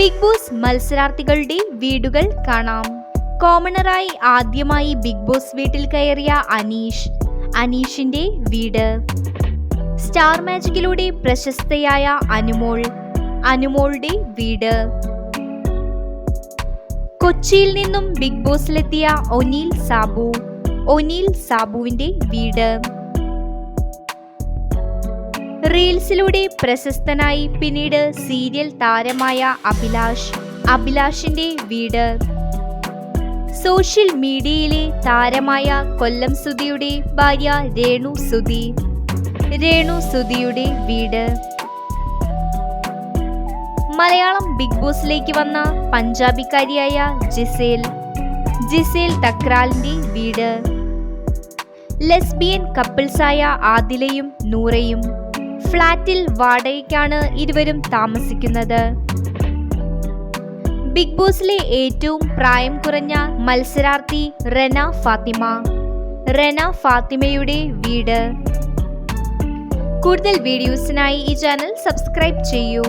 Big boss മത്സരാർത്ഥികളുടെ വീടുകൾ കാണാം. കോമണറായി ആദ്യമായി ബിഗ് ബോസ് വീട്ടിൽ കയറിയ അനീഷ് അനീഷിന്റെ വീട്. സ്റ്റാർ മാജിക്കിലൂടെ പ്രശസ്തയായ അനുമോൾ അനുമോളുടെ വീട്. കൊച്ചിയിൽ നിന്നും ബിഗ് ബോസിലെത്തിയ ഒനീൽ സാബു ഒനീൽ സാബുവിന്റെ വീട്. റീൽസിലൂടെ പ്രശസ്തനായി പിന്നീട് സീരിയൽ താരമായ അഭിലാഷ് അഭിലാഷിന്റെ വീട്. സോഷ്യൽ മീഡിയയിലെ താരമായ കൊല്ലം സുധിയുടെ ഭാര്യ രേണു സുധി. രേണു സുധിയുടെ വീട്. മലയാളം ബിഗ് ബോസിലേക്ക് വന്ന പഞ്ചാബിക്കാരിയായ ജിസേൽ. ജിസേൽ തക്രാലിന്റെ വീട്. ലെസ്ബിയൻ കപ്പിൾസായ ആദിലയും നൂറയും. ഫ്ളാറ്റിൽ വാടകയ്ക്കാണ് ഇരുവരും താമസിക്കുന്നത്. ബിഗ് ബോസിലെ ഏറ്റവും പ്രായം കുറഞ്ഞ മത്സരാർത്ഥി റെന ഫാത്തിമ. റെന ഫാത്തിമയുടെ വീട്. കൂടുതൽ വീഡിയോസിനായി ഈ ചാനൽ സബ്സ്ക്രൈബ് ചെയ്യൂ.